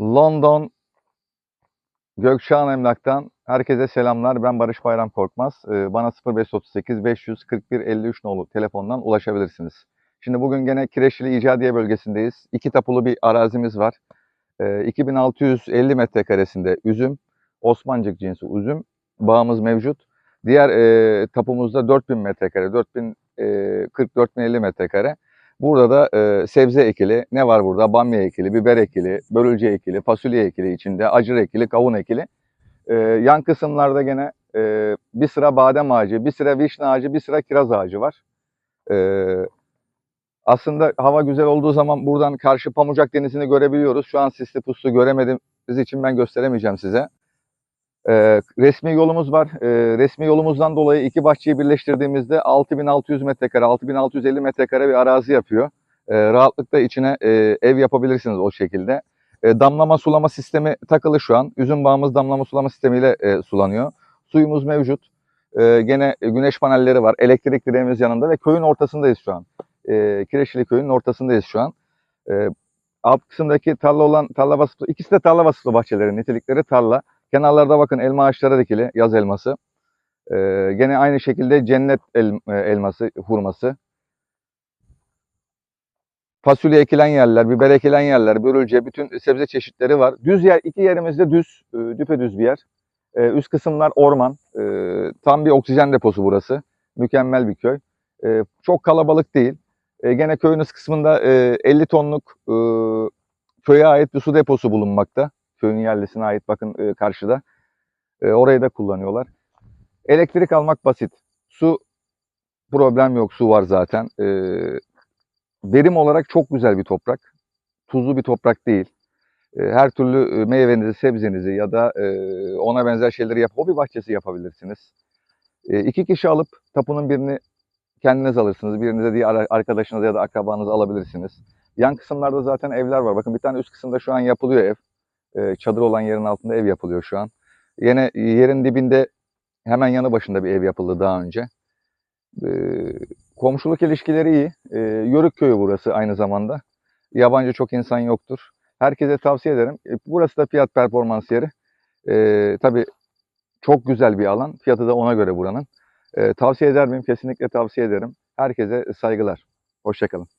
London Gökçehan Emlak'tan herkese selamlar. Ben Barış Bayram Korkmaz. Ee, Bana 0538 541 53 nolu telefondan ulaşabilirsiniz. Şimdi bugün gene Kireçli İcadiye bölgesindeyiz. İki tapulu bir arazimiz var. Ee, 2650 metrekaresinde üzüm, Osmancık cinsi üzüm bağımız mevcut. Diğer e, tapumuzda 4000 metrekare, 4000 e, 40 4050 metrekare. Burada da e, sebze ekili, ne var burada? Bamya ekili, biber ekili, börülce ekili, fasulye ekili içinde, acır ekili, kavun ekili. E, yan kısımlarda gene e, bir sıra badem ağacı, bir sıra vişne ağacı, bir sıra kiraz ağacı var. E, aslında hava güzel olduğu zaman buradan karşı Pamucak Denizi'ni görebiliyoruz. Şu an sisli puslu göremediğimiz için ben gösteremeyeceğim size. Ee, resmi yolumuz var. Ee, resmi yolumuzdan dolayı iki bahçeyi birleştirdiğimizde 6600 metrekare, 6650 metrekare bir arazi yapıyor. Ee, rahatlıkla içine e, ev yapabilirsiniz o şekilde. E, damlama sulama sistemi takılı şu an. Üzüm bağımız damlama sulama sistemiyle e, sulanıyor. Suyumuz mevcut. E, gene güneş panelleri var. Elektrik direğimiz yanında ve köyün ortasındayız şu an. E, Kireçli köyünün ortasındayız şu an. E, alt kısımdaki tarla olan tarla vasıflı, ikisi de tarla vasıflı bahçelerin nitelikleri tarla. Kenarlarda bakın elma ağaçları dikili, yaz elması. Ee, gene aynı şekilde cennet el- e, elması, hurması. Fasulye ekilen yerler, biber ekilen yerler, börülce, bütün sebze çeşitleri var. Düz yer, iki yerimizde düz, e, düpedüz bir yer. E, üst kısımlar orman. E, tam bir oksijen deposu burası. Mükemmel bir köy. E, çok kalabalık değil. E, gene köyün üst kısmında e, 50 tonluk e, köye ait bir su deposu bulunmakta köyün yerlisine ait bakın e, karşıda. E, orayı da kullanıyorlar. Elektrik almak basit. Su problem yok. Su var zaten. E, verim olarak çok güzel bir toprak. Tuzlu bir toprak değil. E, her türlü e, meyvenizi, sebzenizi ya da e, ona benzer şeyleri yap. Hobi bahçesi yapabilirsiniz. E, iki kişi alıp tapunun birini kendiniz alırsınız. Birini de diğer arkadaşınız ya da akrabanız alabilirsiniz. Yan kısımlarda zaten evler var. Bakın bir tane üst kısımda şu an yapılıyor ev e, çadır olan yerin altında ev yapılıyor şu an. Yine yerin dibinde hemen yanı başında bir ev yapıldı daha önce. E, komşuluk ilişkileri iyi. E, Yörük köyü burası aynı zamanda. Yabancı çok insan yoktur. Herkese tavsiye ederim. Burası da fiyat performans yeri. Tabii çok güzel bir alan. Fiyatı da ona göre buranın. Tavsiye eder miyim? Kesinlikle tavsiye ederim. Herkese saygılar. Hoşçakalın.